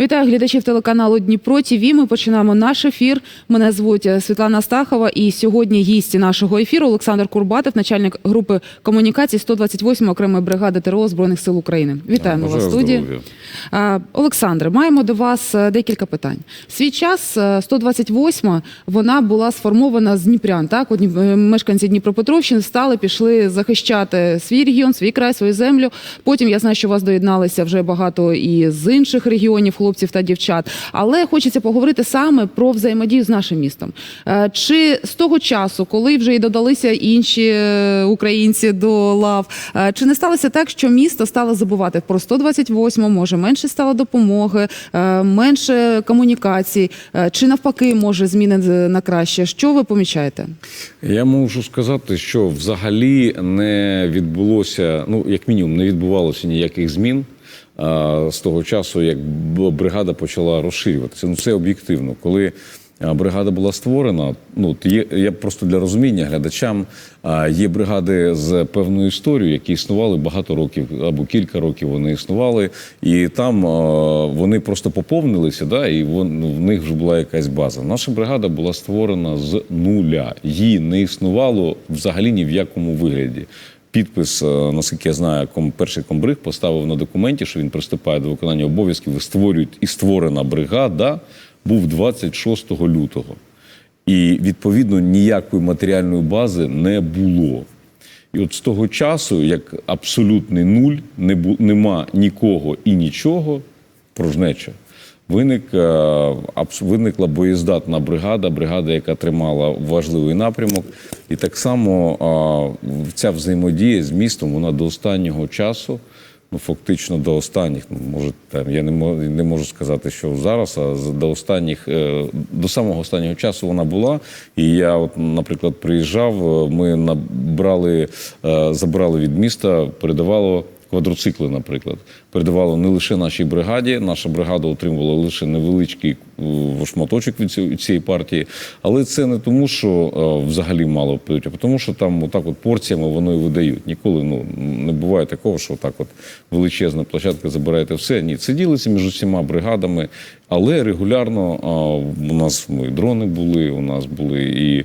Вітаю глядачів телеканалу Дніпро ТІВІ. Ми починаємо наш ефір. Мене звуть е, Світлана Стахова. І сьогодні гість нашого ефіру Олександр Курбатов, начальник групи комунікацій 128 окремої бригади ТРО збройних сил України. Вітаємо вас в студії. здоров'я. Олександре, маємо до вас е, декілька питань. Свій час е, 128 вона була сформована з Дніпрян. Так, е, мешканці Дніпропетровщини стали, пішли захищати свій регіон, свій край, свою землю. Потім я знаю, що у вас доєдналися вже багато і з інших регіонів, хлопців та дівчат. Але хочеться поговорити саме про взаємодію з нашим містом. Е, Чи з того часу, коли вже і додалися інші е, українці до лав, е, чи не сталося так, що місто стало забувати про 128, може менше стало допомоги, менше комунікацій, чи навпаки, може зміни на краще? Що ви помічаєте? Я можу сказати, що взагалі не відбулося, ну як мінімум, не відбувалося ніяких змін з того часу, як бригада почала розширюватися. Ну це об'єктивно. Коли бригада була створена, ну є я просто для розуміння глядачам. Є бригади з певною історією, які існували багато років або кілька років. Вони існували, і там вони просто поповнилися, да, і вон, в них вже була якась база. Наша бригада була створена з нуля. Її не існувало взагалі ні в якому вигляді. Підпис, е, наскільки я знаю, перший комбриг поставив на документі, що він приступає до виконання обов'язків створюють і створена бригада був 26 лютого. І відповідно ніякої матеріальної бази не було. І от з того часу, як абсолютний нуль, не бу, нема нікого і нічого, порожнеча. Виник, е, виникла боєздатна бригада, бригада, яка тримала важливий напрямок. І так само ця взаємодія з містом, вона до останнього часу, ну фактично до останніх, ну, може, там я не можу, не можу сказати, що зараз, а до останніх, е, до самого останнього часу вона була. І я, от, наприклад, приїжджав, е, ми набрали, забрали від міста, передавало. Квадроцикли, наприклад, передавало не лише нашій бригаді. Наша бригада отримувала лише невеличкий е, шматочок від цієї- партії. Але це не тому, що е, взагалі мало п'ють, а тому, що там отак от порціями воно і видають. Ніколи ну не буває такого, що так от величезна площадка забираєте все. Ні, це ділиться між усіма бригадами, але регулярно е, у нас ну, і дрони були, у нас були і.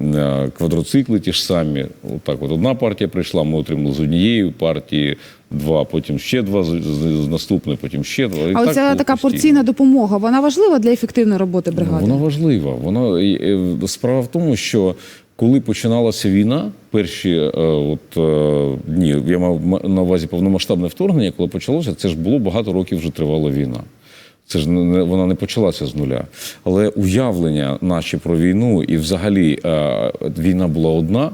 Е, Квадроцикли ті ж самі. Отак, от одна партія прийшла, ми отримали з однієї партії два, потім ще два з, наступної, потім ще два. І А так така постійно. порційна допомога, вона важлива для ефективної роботи бригади? Вона важлива. Вона справа в тому, що коли починалася війна, перші е, от е, дні, я мав на увазі повномасштабне вторгнення, коли почалося, це ж було багато років вже тривала війна. Це ж не вона не почалася з нуля. Але уявлення наші про війну і взагалі е, війна була одна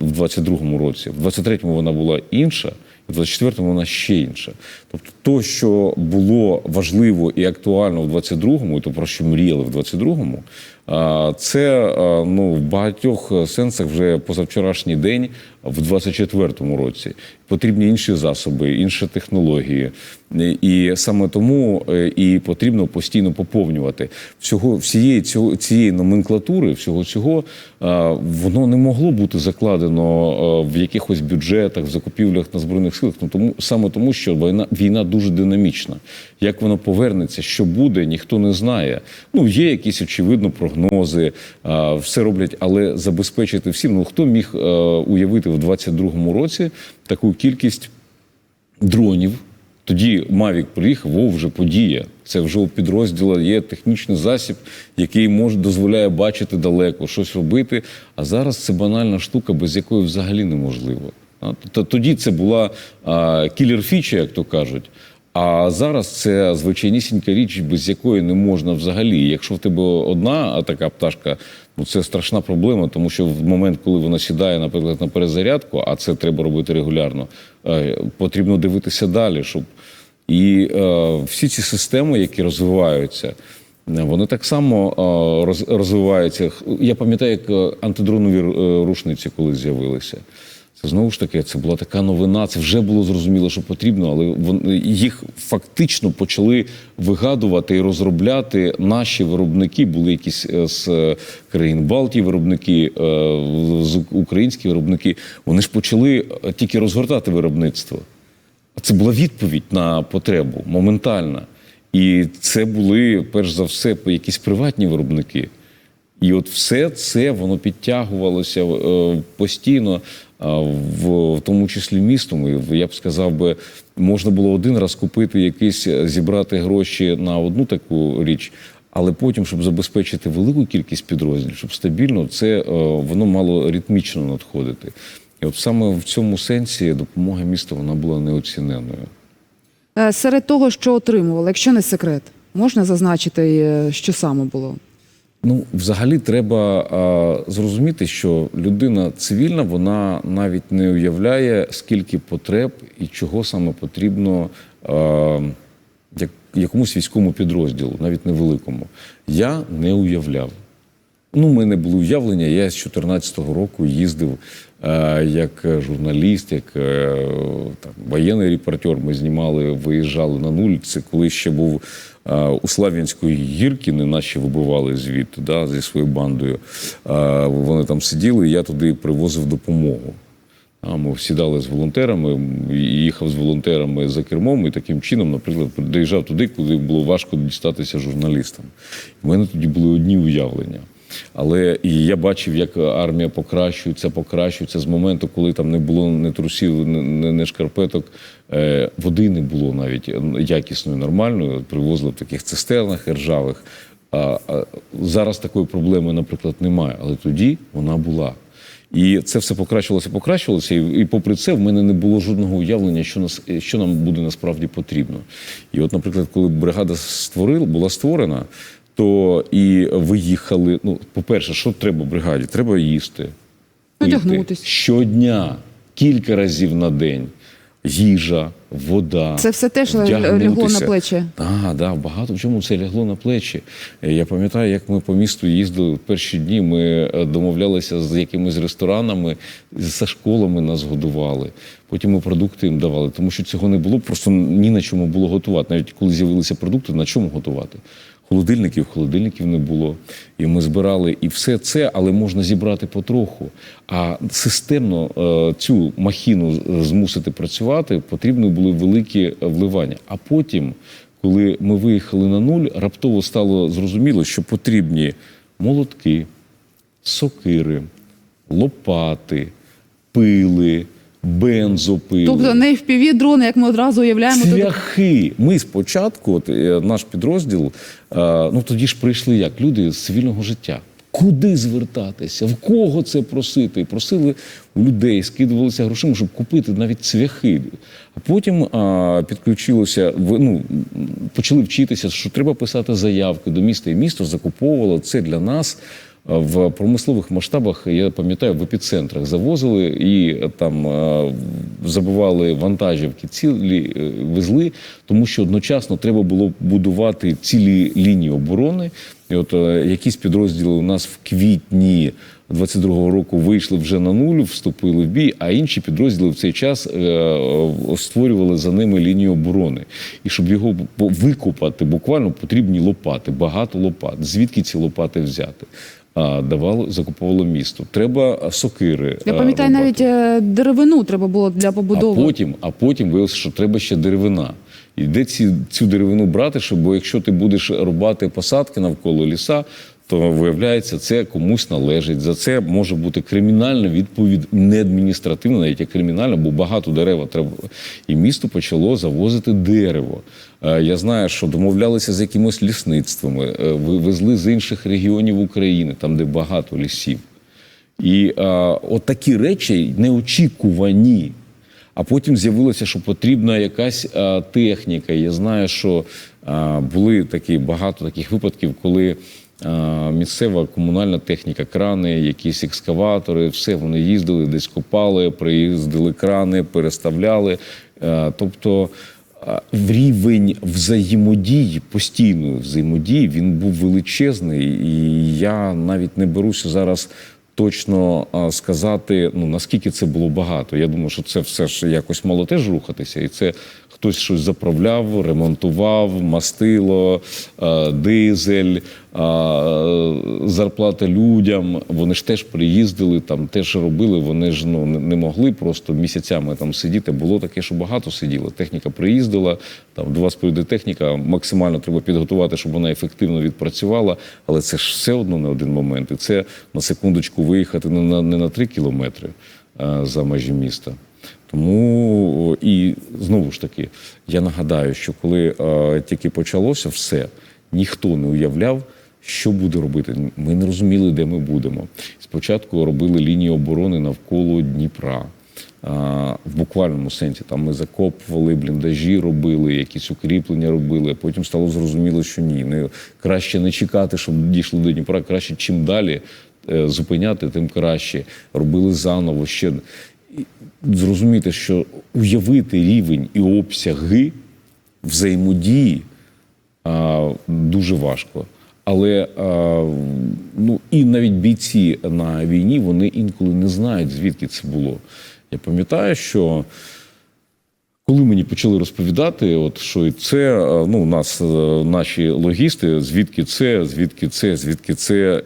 в 22-му році, в 23-му вона була інша, і в 24-му вона ще інша. Тобто, то, що було важливо і актуально в 22-му, і то про що мріяли в 22-му, а, це а, ну, в багатьох сенсах вже позавчорашній день в 24-му році. Потрібні інші засоби, інші технології. І саме тому е, і потрібно постійно поповнювати всього всієї цього цієї номенклатури, всього цього воно не могло бути закладено в якихось бюджетах, в закупівлях на збройних силах. Ну тому саме тому, що війна війна дуже динамічна. Як воно повернеться, що буде, ніхто не знає. Ну є якісь очевидно прогнози, все роблять, але забезпечити всім. Ну хто міг е, уявити в 22-му році таку кількість дронів. Тоді Мавік приїхав, о, вже подія. Це вже у підрозділу є технічний засіб, який може дозволяє бачити далеко, щось робити. А зараз це банальна штука, без якої взагалі неможливо. Тоді це була кілер-фіча, як то кажуть. А зараз це звичайнісінька річ, без якої не можна взагалі. Якщо в тебе одна така пташка, це страшна проблема, тому що в момент, коли вона сідає, наприклад, на перезарядку, а це треба робити регулярно, е, потрібно дивитися далі, щоб і е, всі ці системи, які розвиваються. е, Вони так само е, розвиваються. Я пам'ятаю, як антидронові рушниці коли з'явилися. Це знову ж таки, це була така новина. Це вже було зрозуміло, що потрібно, але вони їх фактично почали вигадувати і розробляти наші виробники. Були якісь е, з е, країн Балтії виробники, е, з українські виробники. Вони ж почали тільки розгортати виробництво. Це була відповідь на потребу моментальна. І це були перш за все якісь приватні виробники. І от все це воно підтягувалося постійно, в, тому числі містом. Я б сказав би, можна було один раз купити якийсь, е, зібрати гроші на одну таку річ, але потім, щоб забезпечити велику кількість підрозділів, щоб стабільно, це е, воно мало ритмічно надходити. І от саме в цьому сенсі допомога місту вона була неоціненою. Е, Серед того, що отримували, якщо не секрет, можна зазначити, що саме було? Ну, взагалі, треба а, зрозуміти, що людина цивільна, вона навіть не уявляє, скільки потреб і чого саме потрібно а, як, якомусь військовому підрозділу, навіть невеликому. Я не уявляв. Ну, у мене було уявлення. Я з 2014 року їздив як журналіст, як е, там, воєнний репортер. Ми знімали, виїжджали на нуль. Це коли ще був е, у Слав'янської гірки, не наші вибивали звідти да, зі своєю бандою. Е, вони там сиділи, і я туди привозив допомогу. А ми сідали з волонтерами, їхав з волонтерами за кермом, і таким чином, наприклад, доїжджав туди, куди було важко дістатися журналістам. У мене тоді були одні уявлення. Але я бачив, як армія покращується, покращується з моменту, коли там не було не трусів, не, не, шкарпеток, е, води не було навіть якісної, нормальної. Привозили в таких цистернах ржавих. А, а зараз такої проблеми, наприклад, немає. Але тоді вона була. І це все покращувалося, покращувалося. І, і попри це, в мене не було жодного уявлення, що нас що нам буде насправді потрібно. І от, наприклад, коли бригада створила, була створена, то і виїхали. Ну, по-перше, що треба бригаді? Треба їсти. пити. Одягнутись. щодня, кілька разів на день. Їжа, вода. Це все теж лягло на плечі. Так, да, багато в чому це лягло на плечі. Я пам'ятаю, як ми по місту їздили в перші дні. Ми е, домовлялися з якимись ресторанами, за школами нас годували. Потім ми продукти їм давали, тому що цього не було, просто ні на чому було готувати. Навіть коли з'явилися продукти, на чому готувати? Холодильників, холодильників не було. І ми збирали і все це, але можна зібрати потроху. А системно е, цю махіну змусити працювати, потрібні були великі вливання. А потім, коли ми виїхали на нуль, раптово стало зрозуміло, що потрібні молотки, сокири, лопати, пили, бензопили. Тобто не впіві дрони, як ми одразу уявляємо. Цвяхи. Ми спочатку, от, е, наш підрозділ, е, ну тоді ж прийшли як люди з цивільного життя. Куди звертатися? В кого це просити? Просили у людей, скидувалися грошима, щоб купити навіть цвяхи. А потім а, підключилося, ну, почали вчитися, що треба писати заявки до міста, і місто закуповувало це для нас. В промислових масштабах, я пам'ятаю, в епіцентрах завозили і там е, забивали вантажівки, цілі е, везли, тому що одночасно треба було будувати цілі лінії оборони. І от е, якісь підрозділи у нас в квітні 22-го року вийшли вже на нуль, вступили в бій, а інші підрозділи в цей час створювали за ними лінію оборони. І щоб його викопати, буквально потрібні лопати, багато лопат. Звідки ці лопати взяти? А, давало, закуповувало місто. Треба сокири. Я пам'ятаю, навіть е, деревину треба було для побудови. А потім, а потім виявилося, що треба ще деревина. І де ці, цю деревину брати, щоб, бо якщо ти будеш рубати посадки навколо ліса, то виявляється, це комусь належить. За це може бути кримінальна відповідь, не адміністративна, навіть а кримінальна, бо багато дерева треба. І місто почало завозити дерево. Е, Я знаю, що домовлялися з якимось лісництвами, е, ви- везли з інших регіонів України, там де багато лісів. І а, от такі речі неочікувані. А потім з'явилося, що потрібна якась а, техніка. Я знаю, що а, були такі багато таких випадків, коли а, місцева комунальна техніка, крани, якісь екскаватори, все вони їздили, десь копали, приїздили крани, переставляли. А, тобто в рівень взаємодії, постійної взаємодії, він був величезний, і я навіть не беруся зараз точно сказати, ну наскільки це було багато. Я думаю, що це все ж якось мало теж рухатися, і це хтось щось заправляв, ремонтував, мастило, е, дизель, е, зарплата людям. Вони ж теж приїздили, там теж робили. Вони ж ну не- могли просто місяцями там сидіти. Було таке, що багато сиділо. Техніка приїздила, там до вас прийде техніка. Максимально треба підготувати, щоб вона ефективно відпрацювала. Але це ж все одно не один момент. І це на секундочку виїхати не на не на три кілометри е, за межі міста. Тому і знову ж таки, я нагадаю, що коли е, тільки почалося все, ніхто не уявляв, що буде робити. Ми не розуміли, де ми будемо. Спочатку робили лінію оборони навколо Дніпра. А, в буквальному сенсі там ми закопували бліндажі, робили, якісь укріплення робили. Потім стало зрозуміло, що ні, не краще не чекати, щоб дійшли до Дніпра. Краще чим далі е, зупиняти, тим краще. Робили заново ще зрозуміти, що уявити рівень і обсяги взаємодії а, дуже важко. Але а, ну і навіть бійці на війні вони інколи не знають, звідки це було. Я пам'ятаю, що коли мені почали розповідати, от що і це ну, у нас е, наші логісти, звідки це, звідки це, звідки це.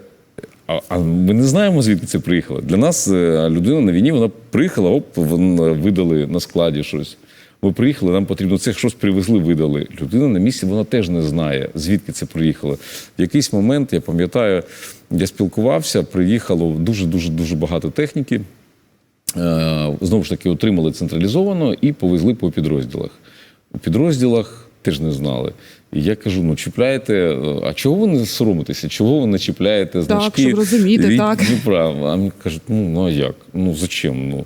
А, а ми не знаємо, звідки це приїхало. Для нас е, людина на війні вона приїхала, оп, е, видали на складі щось. Ми приїхали, нам потрібно це щось привезли, видали. Людина на місці вона теж не знає, звідки це приїхало. В якийсь момент, я пам'ятаю, я спілкувався, приїхало дуже дуже дуже багато техніки. Е, знову ж таки отримали централізовано і повезли по підрозділах. У підрозділах теж не знали. І я кажу: ну чіпляєте, а чого ви не соромитеся? Чого ви не чіпляєте значки щоб розуміти, від так. Дніпра? А мені кажуть, ну, ну а як? Ну зачем? Ну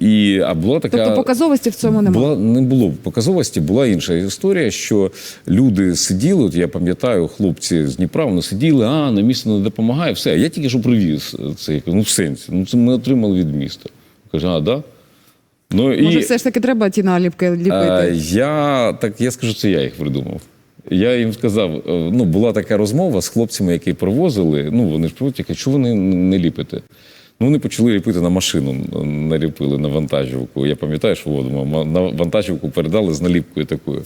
і а була така Тобто показовості в цьому немає. була не було показовості, була інша історія, що люди сиділи. От я пам'ятаю, хлопці з Дніпра вони сиділи, а на місто не допомагає. Все, я тільки що привіз це. Ну в сенсі, ну це ми отримали від міста. Каже, а да? Ну Може, і все ж таки треба ті наліпки е, ліпити. я так я скажу, це я їх придумав. Я їм сказав, е, ну була така розмова з хлопцями, які привозили. Ну вони ж привозять, кажу, чого вони не, не ліпите? Ну, вони почали ліпити на машину, наліпили на вантажівку. Я пам'ятаю, що воду на вантажівку передали з наліпкою такою.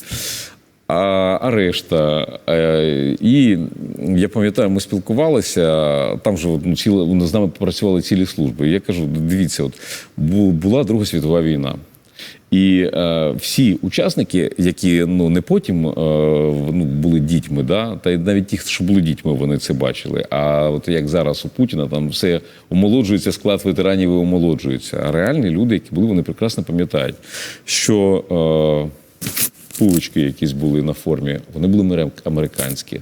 А, решта. Е, і я пам'ятаю, ми спілкувалися, там же ну, ціле, з нами працювали цілі служби. І я кажу: дивіться, от була Друга світова війна. І е, всі учасники, які ну не потім е, ну, були дітьми, да, та й навіть ті, що були дітьми, вони це бачили. А от як зараз у Путіна там все омолоджується, склад ветеранів і омолоджується. А реальні люди, які були, вони прекрасно пам'ятають, що е, пулички якісь були на формі, вони були американські.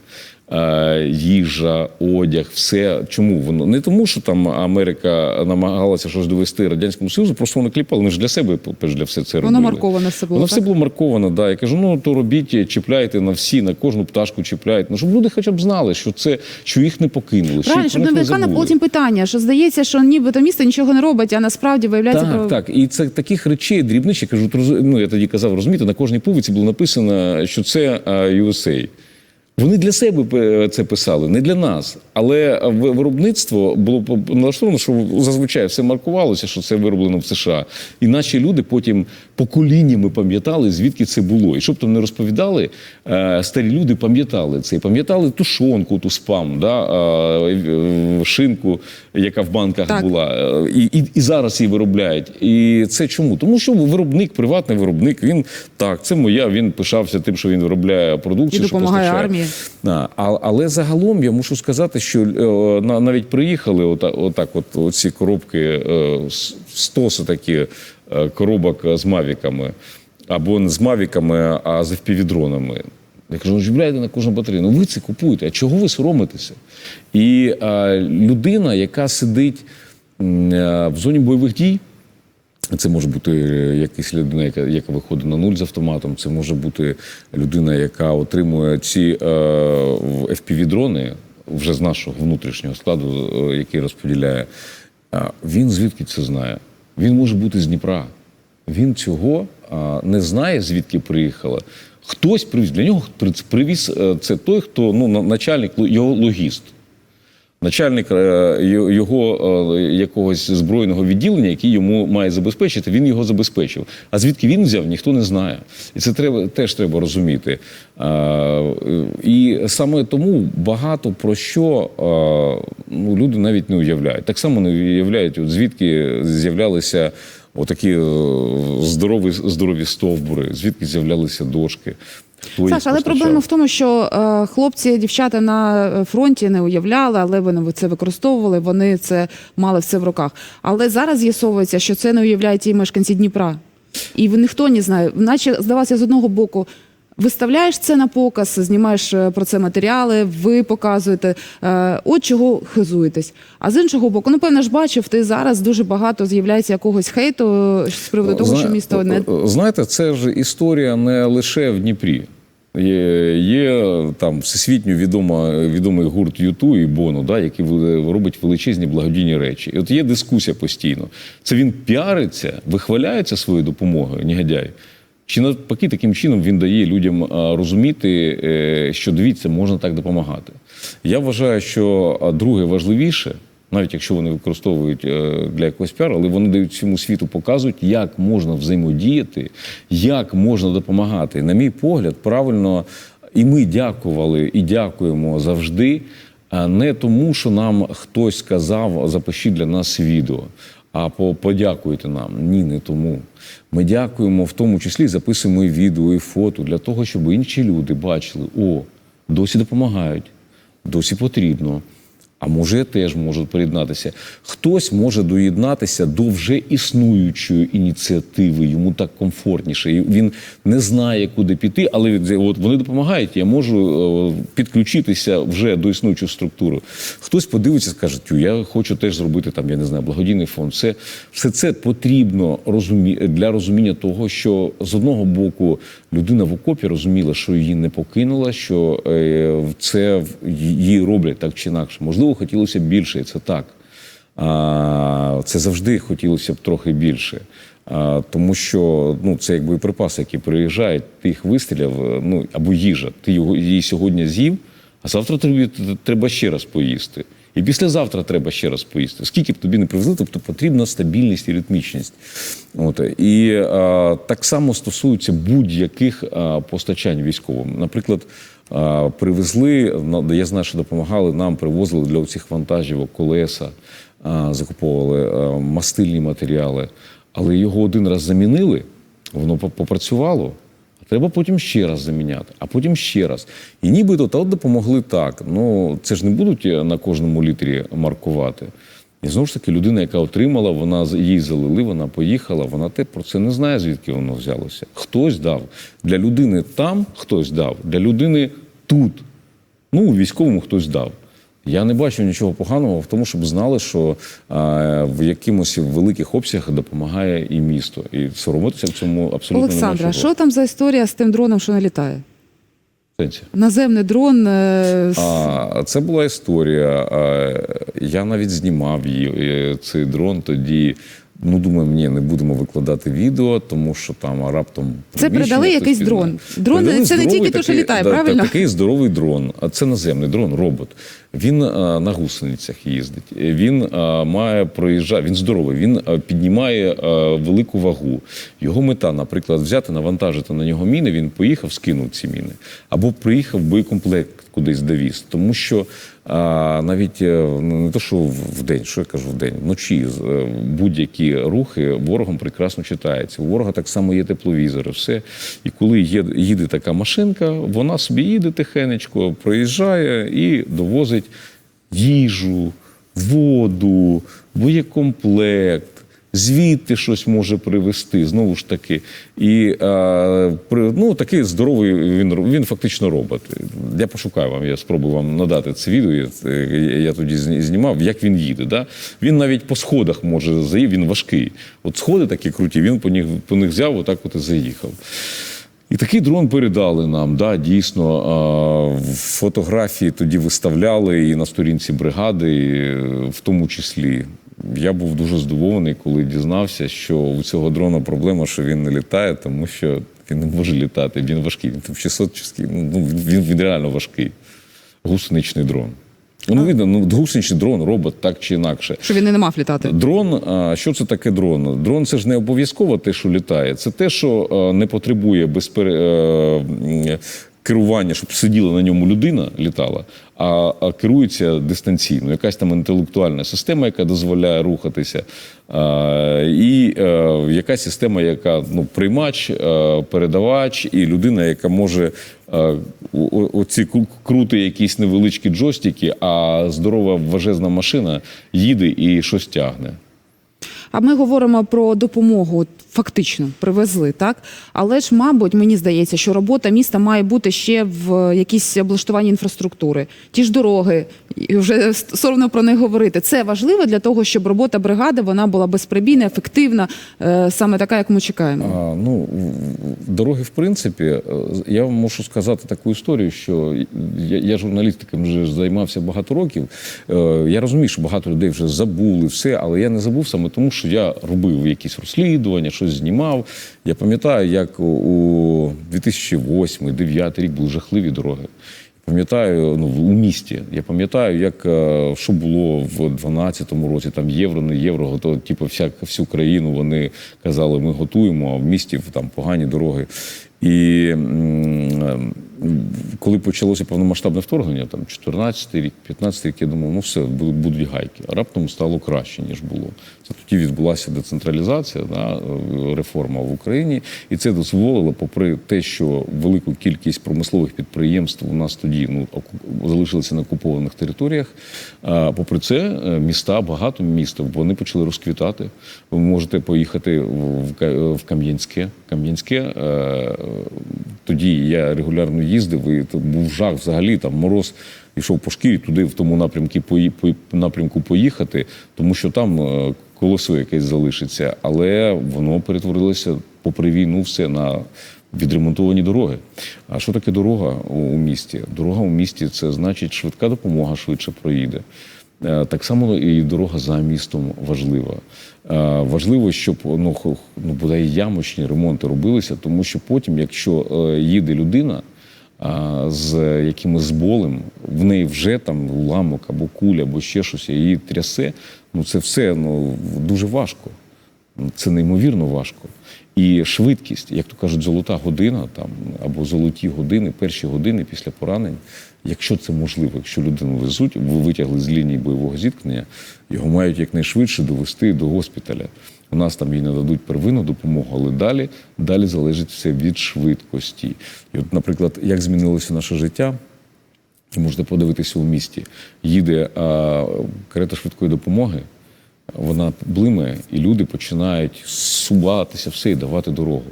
Е, Їжа, одяг, все. Чому воно? Не тому, що там Америка намагалася щось довести Радянському Союзу, просто вони кліпали, вони ж для себе перш для все це робили. Воно марковане все було. Воно все було марковано, да. Я кажу, ну то робіть, чіпляйте на всі, на кожну пташку чіпляйте. Ну, щоб люди хоча б знали, що це, що їх не покинули. Правильно, щоб не виникало потім питання, що здається, що нібито місто нічого не робить, а насправді виявляється Так, про- так. І це таких речей дрібничих, я кажу, ну я тоді казав, розумієте, на кожній пуговиці було написано, що це а, USA. Вони для себе це писали, не для нас. Але виробництво було налаштовано, що зазвичай все маркувалося, що це вироблено в США. І наші люди потім поколіннями пам'ятали, звідки це було. І щоб там не розповідали, е, старі люди пам'ятали це. Пам'ятали тушонку, ту спам, да, е, е, шинку, яка в банках Так. була. І, і, і зараз її виробляють. І це чому? Тому що виробник, приватний виробник, він так, це моя, він пишався тим, що він виробляє продукцію. І допомагає постачає. армії. А, але загалом я мушу сказати, що на- навіть приїхали ота, отак, от оці коробки, стоси такі коробок з мавіками, або не з мавіками, а з впівдронами. Я кажу, ну чіпляйте на кожну батарею. Ну ви це купуєте, а чого ви соромитеся? І е, людина, яка сидить м, е, в зоні бойових дій, це може бути е, якась людина, яка, яка виходить на нуль з автоматом. Це може бути людина, яка отримує ці е, FPV-дрони вже з нашого внутрішнього складу, е, який розподіляє. А він звідки це знає? Він може бути з Дніпра. Він цього а, не знає, звідки приїхала. Хтось привіз. Для нього привіз е, це той, хто ну, на- начальник, його логіст. Начальник е, його е, якогось збройного відділення, який йому має забезпечити, він його забезпечив. А звідки він взяв, ніхто не знає. І це треба теж треба розуміти. Е, І саме тому багато про що ну, люди навіть не уявляють. Так само не уявляють, от звідки з'являлися. Отакі здорові, здорові стовбури, звідки з'являлися дошки. Саша, але проблема в тому, що е, хлопці, дівчата на е, фронті не уявляли, але вони це використовували, вони це мали все в руках. Але зараз з'ясовується, що це не уявляють і мешканці Дніпра. І ніхто не знає. Наче здавалося, з одного боку. Виставляєш це на показ, знімаєш е, про це матеріали, ви показуєте, е, от чого хизуєтесь. А з іншого боку, ну певно ж бачив, ти зараз дуже багато з'являється якогось хейту з приводу того, Зна- що місто не Знаєте, це ж історія не лише в Дніпрі. Є, є там всесвітньо відома, відомий гурт Юту і Боно, да, який робить величезні благодійні речі. І от є дискусія постійно. Це він піариться, вихваляється своєю допомогою, негодяй. Чи навпаки, таким чином він дає людям розуміти, е, що дивіться, можна так допомагати. Я вважаю, що друге важливіше, навіть якщо вони використовують е, для якогось піару, але вони дають всьому світу, показують, як можна взаємодіяти, як можна допомагати. На мій погляд, правильно, і ми дякували і дякуємо завжди. Не тому, що нам хтось сказав, запишіть для нас відео, а по подякуйте нам. Ні, не тому. Ми дякуємо в тому числі, записуємо і відео, і фото для того, щоб інші люди бачили, о, досі допомагають, досі потрібно. А може, теж можу приєднатися. Хтось може доєднатися до вже існуючої ініціативи, йому так комфортніше. І він не знає, куди піти, але от вони допомагають. Я можу е, підключитися вже до існуючої структури. Хтось подивиться, скаже, тю, я хочу теж зробити там, я не знаю, благодійний фонд. Все, все це потрібно розумі... для розуміння того, що з одного боку людина в окопі розуміла, що її не покинула, що е, це її роблять так чи інакше. Можливо, хотілося б більше, і це так. Це завжди хотілося б трохи більше. Тому що ну, це якби припаси, які приїжджають, ти їх вистріляв, ну або їжа. Ти його її сьогодні з'їв, а завтра тобі треба ще раз поїсти. І післязавтра треба ще раз поїсти. Скільки б тобі не привезли, тобто потрібна стабільність і ритмічність. От. І а, так само стосується будь-яких постачань військовим. Наприклад, привезли, я знаю, що допомагали нам, привозили для цих вантажівок колеса, закуповували мастильні матеріали, але його один раз замінили, воно попрацювало. Треба потім ще раз заміняти, а потім ще раз. І нібито та от допомогли так. Ну це ж не будуть на кожному літрі маркувати. І знову ж таки, людина, яка отримала, вона їй залили, вона поїхала, вона те про це не знає, звідки воно взялося. Хтось дав. Для людини там хтось дав, для людини тут. Ну, у військовому хтось дав. Я не бачу нічого поганого в тому, щоб знали, що а, в якимось великих обсягах допомагає і місто. І соромитися в цьому абсолютно Олександра, що там за історія з тим дроном, що налітає? Наземний дрон. е, А, це була історія. Я навіть знімав її е, цей дрон тоді. Ну, думаю, ні, не будемо викладати відео, тому що там раптом Це передали якийсь пізнає. дрон. Дрон Передали це не тільки то, що літає, да, та- правильно? Такий здоровий дрон. А це наземний дрон, робот. Він а, на гусеницях їздить. Він а, має проїжджати. Він здоровий. Він а, піднімає а, велику вагу. Його мета, наприклад, взяти, навантажити на нього міни. Він поїхав, скинув ці міни, або приїхав боєкомплект кудись довіз. Тому що а, навіть е, не то, що в в день, що я кажу в день, вночі е, будь-які рухи ворогом прекрасно читаються. У ворога так само є тепловізори, все. І коли є, їде така машинка, вона собі їде тихенечко, проїжджає і довозить їжу, воду, боєкомплект. Звідти щось може привезти, знову ж таки. І е, ну, такий здоровий він, він фактично робот. Я пошукаю вам, я спробую вам надати це відео. Я, я- тоді зні- знімав, як він їде. Да? Він навіть по сходах може заїхати, він важкий. От сходи такі круті, він по них, по них взяв, отак от і заїхав. І такий дрон передали нам. Да, дійсно, а, фотографії тоді виставляли і на сторінці бригади, і, е, в тому числі. Я був дуже здивований, коли дізнався, що у цього дрона проблема, що він не літає, тому що він не може літати. Він важкий. Він там 600 чи ну, він, він реально важкий. Гусеничний дрон. Ну, видно, ну, гусеничний дрон, робот, так чи інакше. Що він і не мав літати? Дрон, а, що це таке дрон? Дрон це ж не обов'язково те, що літає. Це те, що е, не потребує безпере... е, керування, щоб сиділа на ньому людина, літала, а, а керується дистанційно. Якась там інтелектуальна система, яка дозволяє рухатися, а, і е, якась система, яка ну, приймач, е, передавач, і людина, яка може е, о- о- оці крути якісь невеличкі джойстики, а здорова важезна машина їде і щось тягне. А ми говоримо про допомогу. Фактично привезли, так але ж, мабуть, мені здається, що робота міста має бути ще в якійсь облаштуванні інфраструктури, ті ж дороги, і вже соромно про них говорити. Це важливо для того, щоб робота бригади вона була безперебійна, ефективна, е, саме така, як ми чекаємо. А, ну, дороги, в принципі, е, я вам можу сказати таку історію, що я, я журналістиком вже займався багато років. Е, Я розумію, що багато людей вже забули все, але я не забув саме тому, що я робив якісь розслідування, щось знімав. Я пам'ятаю, як у- у 2008-2009 рік були жахливі дороги. Пам'ятаю, ну у місті. Я пам'ятаю, як е, що було в 12-му році, там євро, не євро, готово, типу, вся, всю країну вони казали, ми готуємо, а в місті там погані дороги. І коли почалося повномасштабне вторгнення, там 14 рік, 15 рік, я думав, ну все, будуть гайки. А раптом стало краще, ніж було. Це тоді відбулася децентралізація, да, реформа в Україні, і це дозволило, попри те, що велику кількість промислових підприємств у нас тоді ну залишилися на окупованих територіях. А попри це, е, міста, багато міст, вони почали розквітати. Ви можете поїхати в Кам'янське. Кам'янське е, тоді я регулярно їздив, і тут був жах взагалі, там мороз йшов по шкірі, туди в тому напрямку напрямку поїхати, тому що там е, колесо якесь залишиться, але воно перетворилося попри війну все на відремонтовані дороги. А що таке дорога у місті? Дорога у місті це значить швидка допомога швидше проїде. Е, Так само і дорога за містом важлива. Е, Важливо, щоб ну, ну, бодай ямочні ремонти робилися, тому що потім, якщо їде людина з якимось зболем, в неї вже там уламок або куля, або ще щось, її трясе, ну це все ну, дуже важко. Це неймовірно важко. І швидкість, як то кажуть, золота година там або золоті години, перші години після поранень, якщо це можливо, якщо людину везуть, ви витягли з лінії бойового зіткнення, його мають якнайшвидше довести до госпіталя. У нас там їй нададуть первинну допомогу, але далі, далі залежить все від швидкості. І от, наприклад, як змінилося наше життя, і можете подивитися у місті. Їде а, карета швидкої допомоги, вона блимає, і люди починають суватися все і давати дорогу.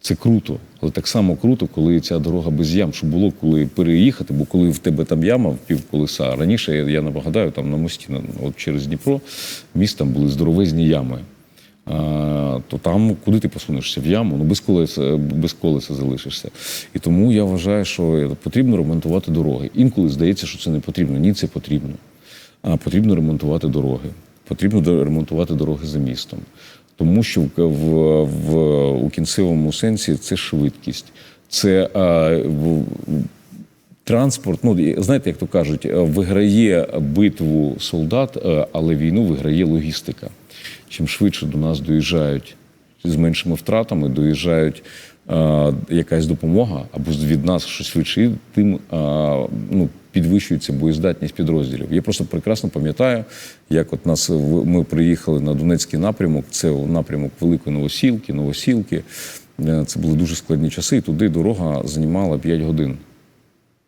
Це круто, але так само круто, коли ця дорога без ям, що було, коли переїхати, бо коли в тебе там яма в півколеса. Раніше я, я нагадаю, там на мості, от через Дніпро, міст там були здоровезні ями. То там куди ти посунешся? В яму, ну без колеса, без колеса залишишся. І тому я вважаю, що потрібно ремонтувати дороги. Інколи здається, що це не потрібно. Ні, це потрібно. А потрібно ремонтувати дороги. Потрібно ремонтувати дороги за містом. Тому що в, в, в, у кінцевому сенсі це швидкість, це а, в, транспорт. Ну знаєте, як то кажуть, виграє битву солдат, але війну виграє логістика. Чим швидше до нас доїжджають з меншими втратами, доїжджають якась допомога або від нас щось швидше, тим ну, підвищується боєздатність підрозділів. Я просто прекрасно пам'ятаю, як от нас ми приїхали на Донецький напрямок. Це напрямок Великої Новосілки, Новосілки. Е, Це були дуже складні часи. і Туди дорога займала 5 годин.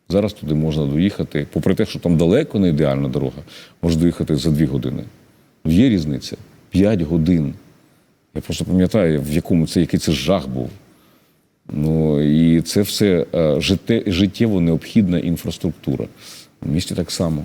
Зараз туди можна доїхати, попри те, що там далеко не ідеальна дорога, можна доїхати за дві години. Ну, Є різниця. П'ять годин. Я просто пам'ятаю, в якому це який це жах був. Ну і це все е, життєво необхідна інфраструктура. В місті так само.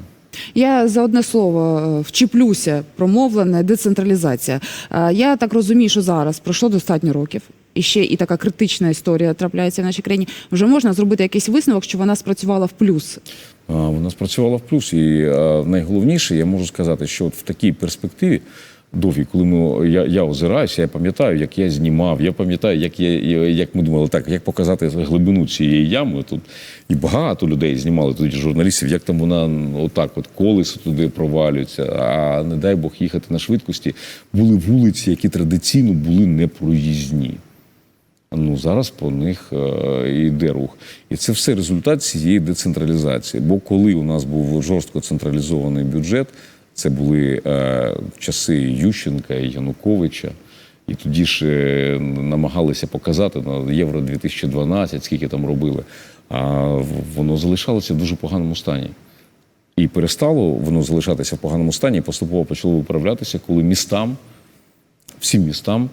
Я за одне слово е, вчіплюся промовлене децентралізація. Е, Я так розумію, що зараз пройшло достатньо років. І ще і така критична історія трапляється в нашій країні. Вже можна зробити якийсь висновок, що вона спрацювала в плюс. Вона спрацювала в плюс. І найголовніше, я можу сказати, що от в такій перспективі довгі, коли ми, я, я озираюся, я пам'ятаю, як я знімав, я пам'ятаю, як, я, як ми думали, так, як показати глибину цієї ями. Тут і багато людей знімали тоді журналістів, як там вона отак, от колесо туди провалюється, а не дай Бог їхати на швидкості. Були вулиці, які традиційно були непроїзні. Ну зараз по них е, йде рух, і це все результат цієї децентралізації. Бо коли у нас був жорстко централізований бюджет, це були е, часи Ющенка і Януковича. І тоді ж е, намагалися показати на Євро 2012, скільки там робили. А воно залишалося в дуже поганому стані. І перестало воно залишатися в поганому стані, і поступово почало виправлятися, коли містам всім містам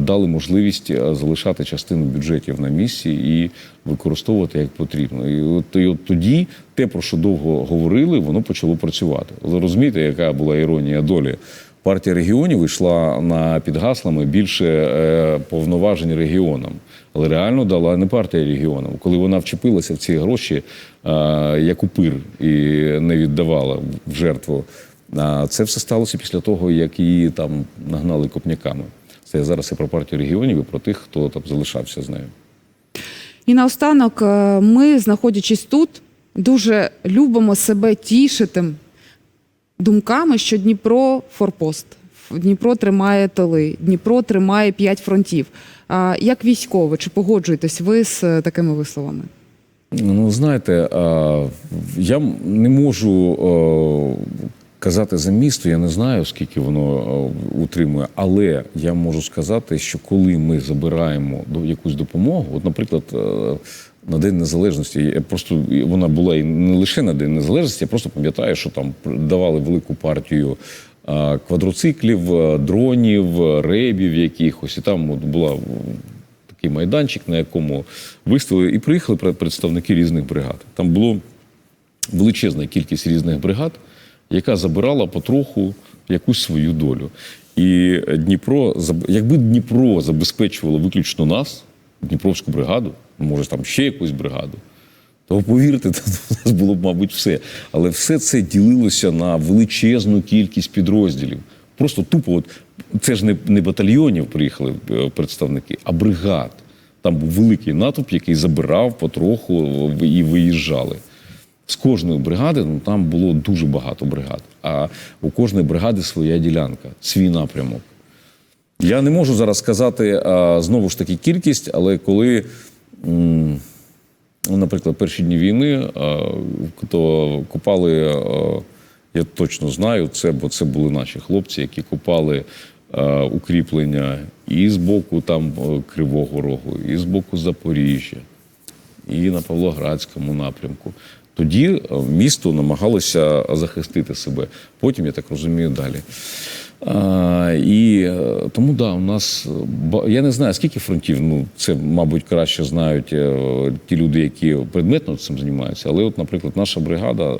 дали можливість залишати частину бюджетів на місці і використовувати як потрібно. І от, і от тоді те, про що довго говорили, воно почало працювати. Але розумієте, яка була іронія долі? Партія регіонів йшла на під гаслами більше е, повноважень регіонам, але реально дала не партія регіонів. Коли вона вчепилася в ці гроші е, як упир і не віддавала в жертву а це все сталося після того, як її там нагнали копняками. Це я зараз і про партію регіонів, і про тих, хто там залишався з нею. І наостанок, е, ми, знаходячись тут, дуже любимо себе тішити думками, що Дніпро форпост. Дніпро тримає тили, Дніпро тримає п'ять фронтів. А як військово, чи погоджуєтесь ви з е, такими висловами? Ну, знаєте, я не можу о, казати за місто, я не знаю, скільки воно утримує, але я можу сказати, що коли ми забираємо якусь допомогу, от, наприклад, е, на День Незалежності, я просто вона була і не лише на День Незалежності, я просто пам'ятаю, що там давали велику партію квадроциклів, е, дронів, е, ребів якихось, і там от була такий майданчик, на якому виставили, і приїхали пре- представники різних бригад. Там було величезна кількість різних бригад, яка забирала потроху якусь свою долю. І Дніпро, якби Дніпро забезпечувало виключно нас, Дніпровську бригаду, може там ще якусь бригаду, то повірте, то у нас було б, мабуть, все. Але все це ділилося на величезну кількість підрозділів. Просто тупо, от це ж не, не батальйонів приїхали е, представники, а бригад. Там був великий натовп, який забирав потроху і виїжджали. З кожної бригади ну там було дуже багато бригад. А у кожної бригади своя ділянка, свій напрямок. Я не можу зараз сказати а, знову ж таки кількість, але коли, м, ну, наприклад, перші дні війни, а, то купали, а, я точно знаю це, бо це були наші хлопці, які купали укріплення і з боку там Кривого Рогу, і з боку Запоріжжя, і на Павлоградському напрямку. Тоді е, місто намагалося захистити себе. Потім, я так розумію, далі. А, і е, тому да, у нас е, я не знаю, скільки фронтів. Ну це, мабуть, краще знають ті люди, які предметно цим займаються. Але, от, наприклад, наша бригада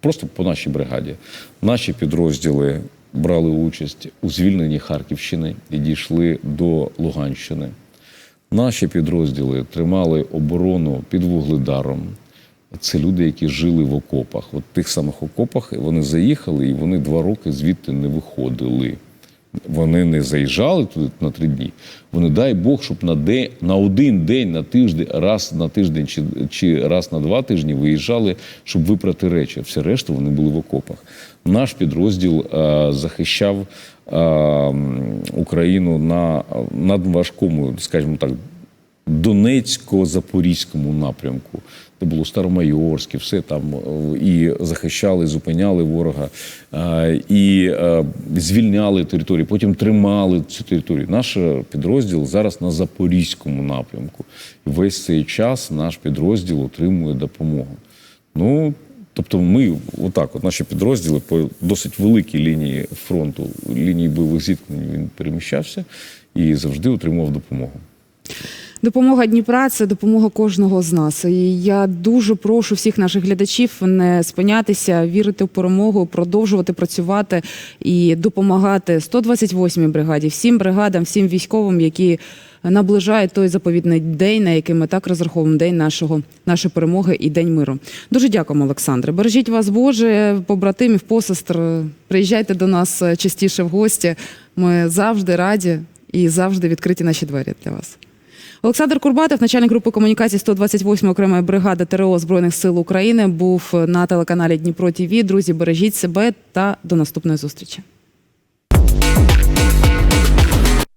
просто по нашій бригаді, наші підрозділи брали участь у звільненні Харківщини і дійшли до Луганщини. Наші підрозділи тримали оборону під Вугледаром. Це люди, які жили в окопах. От тих самих окопах вони заїхали і вони два роки звідти не виходили. Вони не заїжджали туди на три дні. Вони, дай Бог, щоб на день, на один день, на тиждень, раз на тиждень чи, чи раз на два тижні виїжджали, щоб випрати речі. Все решту вони були в окопах. Наш підрозділ е, захищав е, м, Україну на надважкому, скажімо так, Донецько-Запорізькому напрямку. Це було Старомайорське, все там е, і захищали, зупиняли ворога, е, і е, звільняли території, потім тримали цю територію. Наш підрозділ зараз на Запорізькому напрямку. Весь цей час наш підрозділ отримує допомогу. Ну, тобто, ми отак, от наші підрозділи по досить великій лінії фронту, лінії бойових зіткнень він переміщався і завжди отримував допомогу. Допомога Дніпра це допомога кожного з нас. І я дуже прошу всіх наших глядачів не спинятися, вірити в перемогу, продовжувати працювати і допомагати 128-й бригаді, всім бригадам, всім військовим, які наближають той заповідний день, на який ми так розраховуємо день нашого нашої перемоги і день миру. Дуже дякуємо, Олександре. Бережіть вас, Боже, побратимів, посестр. Приїжджайте до нас частіше в гості. Ми завжди раді і завжди відкриті наші двері для вас. Олександр Курбатов, начальник групи комунікації 128 окремої бригади ТРО Збройних сил України, був на телеканалі Дніпро ТІВІ. Друзі, бережіть себе та до наступної зустрічі.